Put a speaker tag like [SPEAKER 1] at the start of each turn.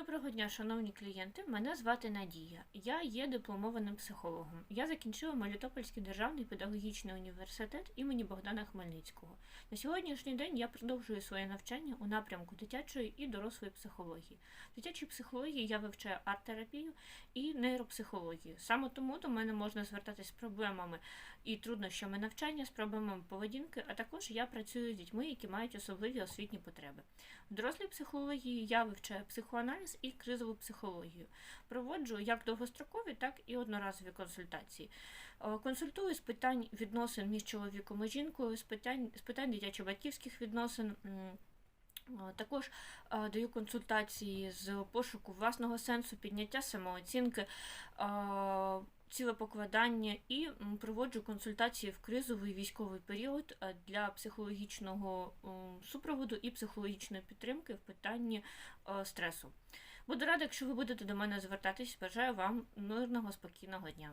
[SPEAKER 1] Доброго дня, шановні клієнти. Мене звати Надія. Я є дипломованим психологом. Я закінчила Мелітопольський державний педагогічний університет імені Богдана Хмельницького. На сьогоднішній день я продовжую своє навчання у напрямку дитячої і дорослої психології. В дитячій психології я вивчаю арт-терапію і нейропсихологію. Саме тому до мене можна звертатись з проблемами і труднощами навчання, з проблемами поведінки, а також я працюю з дітьми, які мають особливі освітні потреби. В дорослій психології я вивчаю психоаналіз і кризову психологію. Проводжу як довгострокові, так і одноразові консультації. Е, Консультую з питань відносин між чоловіком і жінкою, з питань, з питань дитячо-батьківських відносин. е, Також е, даю консультації з пошуку власного сенсу, підняття самооцінки, е, цілепокладання і проводжу консультації в кризовий військовий період е, для психологічного супроводу і психологічної підтримки в питанні е, стресу. Буду рада, якщо ви будете до мене звертатись. Бажаю вам мирного, спокійного дня.